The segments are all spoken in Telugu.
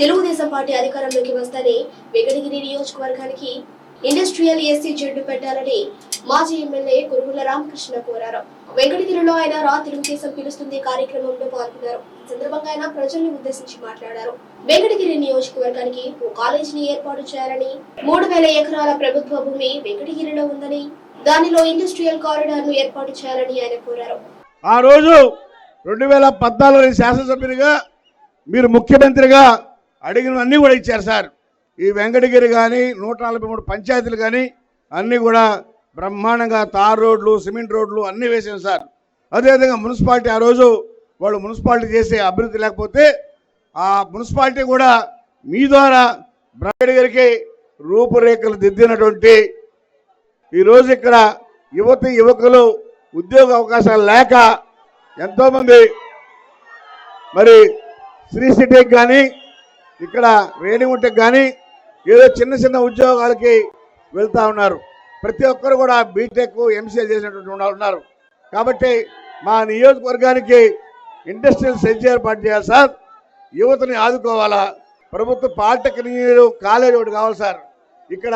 తెలుగుదేశం పార్టీ అధికారంలోకి వస్తేనే వెంకటగిరి నియోజకవర్గానికి ఇండస్ట్రియల్ ఎస్సీ జడ్డు పెట్టాలని మాజీ ఎమ్మెల్యే కురుగుల రామకృష్ణ కోరారు. వెంకటగిరిలో ఆయన రా తెలుగుదేశం పిలుస్తుంది కార్యక్రమంలో పాల్గొన్నారు. సందర్భంగా ఆయన ప్రజల్ని ఉద్దేశించి మాట్లాడారు. వెంకటగిరి నియోజకవర్గానికి ఓ కాలేజీని ఏర్పాటు చేయాలని మూడు వేల ఎకరాల ప్రభుత్వ భూమి వెంకటగిరిలో ఉందని దానిలో ఇండస్ట్రియల్ కారిడార్ను ఏర్పాటు చేయాలని ఆయన కోరారు. ఆ రోజు రెండు వేల పద్నాలుగు శాసనసభ్యునిగా మీరు ముఖ్యమంత్రిగా అడిగినవన్నీ కూడా ఇచ్చారు సార్. ఈ వెంకటగిరి కానీ నూట నలభై మూడు పంచాయతీలు కానీ అన్నీ కూడా బ్రహ్మాండంగా తార్ రోడ్లు సిమెంట్ రోడ్లు అన్నీ వేసాం సార్. అదేవిధంగా మున్సిపాలిటీ ఆ రోజు వాళ్ళు మున్సిపాలిటీ చేసే అభివృద్ధి లేకపోతే ఆ మున్సిపాలిటీ కూడా మీ ద్వారా వెంకటగిరికి రూపురేఖలు దిద్దినటువంటి ఈరోజు ఇక్కడ యువతి యువకులు ఉద్యోగ అవకాశాలు లేక ఎంతోమంది మరి శ్రీ సిటీకి కానీ ఇక్కడ రేణిగుంటకి కానీ ఏదో చిన్న చిన్న ఉద్యోగాలకి వెళ్తూ ఉన్నారు. ప్రతి ఒక్కరు కూడా బీటెక్ ఎంసీఏ చేసినటువంటి ఉన్నారు. కాబట్టి మా నియోజకవర్గానికి ఇండస్ట్రియల్ సెంచ్ ఏర్పాటు చేయాలి సార్. యువతని ఆదుకోవాలా? ప్రభుత్వ పాలిటెక్నిక్ కాలేజ్ ఒకటి కావాలి సార్. ఇక్కడ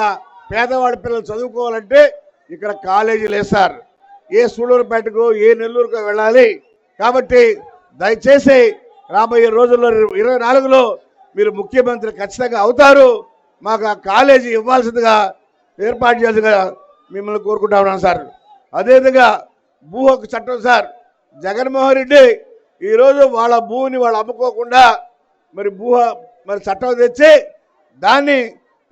పేదవాడి పిల్లలు చదువుకోవాలంటే ఇక్కడ కాలేజీ లేదు సార్. ఏ సూళ్ళూరుపేటకు ఏ నెల్లూరుకు వెళ్ళాలి. కాబట్టి దయచేసి రాబోయే రోజుల్లో ఇరవై నాలుగులో మీరు ముఖ్యమంత్రి ఖచ్చితంగా అవుతారు. మాకు ఆ కాలేజీ ఇవ్వాల్సిందిగా ఏర్పాటు చేయాల్సిందిగా మిమ్మల్ని కోరుకుంటా ఉన్నాను సార్. అదేవిధంగా భూ హక్కు చట్టం సార్. జగన్మోహన్ రెడ్డి ఈరోజు వాళ్ళ భూమిని వాళ్ళు అమ్ముకోకుండా మరి భూ మరి చట్టం తెచ్చి దాన్ని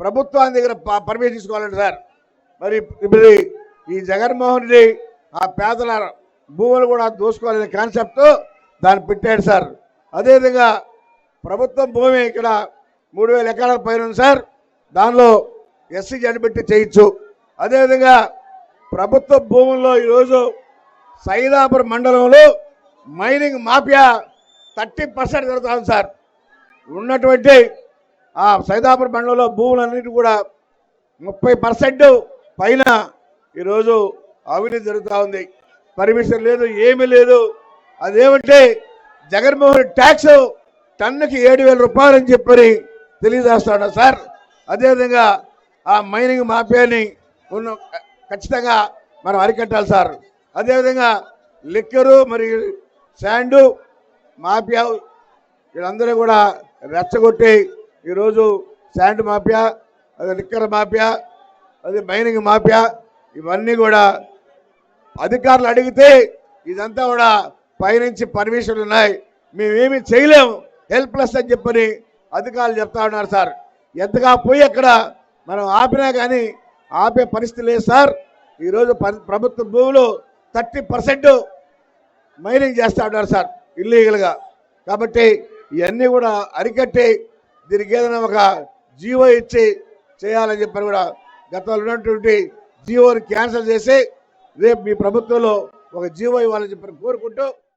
ప్రభుత్వాన్ని దగ్గర ప- పర్మిషన్ తీసుకోవాలండి సార్. మరి ఇప్పుడు ఈ జగన్మోహన్ రెడ్డి ఆ పేదల భూములు కూడా దోసుకోవాలనే కాన్సెప్ట్ దాన్ని పెట్టాడు సార్. అదేవిధంగా ప్రభుత్వం భూమి ఇక్కడ మూడు వేల ఎకరాల పైన ఉంది సార్. దానిలో ఎస్సీ జడ్ చేయొచ్చు. అదేవిధంగా ప్రభుత్వ భూముల్లో ఈరోజు సైదాపురం మండలంలో మైనింగ్ మాఫియా థర్టీ పర్సెంట్ జరుగుతుంది సార్. ఉన్నటువంటి ఆ సైదాపురం మండలంలో భూములన్నిటి కూడా ముప్పై పర్సెంట్ పైన ఈరోజు అవినీతి జరుగుతూ ఉంది. పర్మిషన్ లేదు ఏమీ లేదు. అదేమంటే జగన్మోహన్ ట్యాక్స్ టన్నుకి ఏడు వేల రూపాయలు అని చెప్పని తెలియజేస్తాడు సార్? అదేవిధంగా ఆ మైనింగ్ మాఫియాని ఉన్న ఖచ్చితంగా మనం అరికట్టాలి సార్. అదేవిధంగా లిక్కరు మరి శాండు మాఫియా వీళ్ళందరూ కూడా రెచ్చగొట్టి ఈరోజు శాండ్ మాఫియా అదే లిక్కర్ మాఫియా అదే మైనింగ్ మాఫియా ఇవన్నీ కూడా అధికారులు అడిగితే ఇదంతా కూడా పైనుంచి పర్మిషన్లు ఉన్నాయి. మేమేమి చేయలేము. హెల్ప్లెస్ అని చెప్పని అధికారులు చెప్తా ఉన్నారు సార్. ఎంతగా పోయి అక్కడ మనం ఆపినా కానీ ఆపే పరిస్థితి లేదు సార్. ఈరోజు ప్రభుత్వ భూములు థర్టీ పర్సెంట్ మైనింగ్ చేస్తూ ఉన్నారు సార్ ఇల్లీగల్గా. కాబట్టి ఇవన్నీ కూడా అరికట్టి దీనికి ఏదైనా ఒక జీవో ఇచ్చి చేయాలని చెప్పని కూడా గతంలో ఉన్నటువంటి జీవోని క్యాన్సిల్ చేసి రేపు మీ ప్రభుత్వంలో ఒక జీవో ఇవ్వాలని చెప్పని కోరుకుంటూ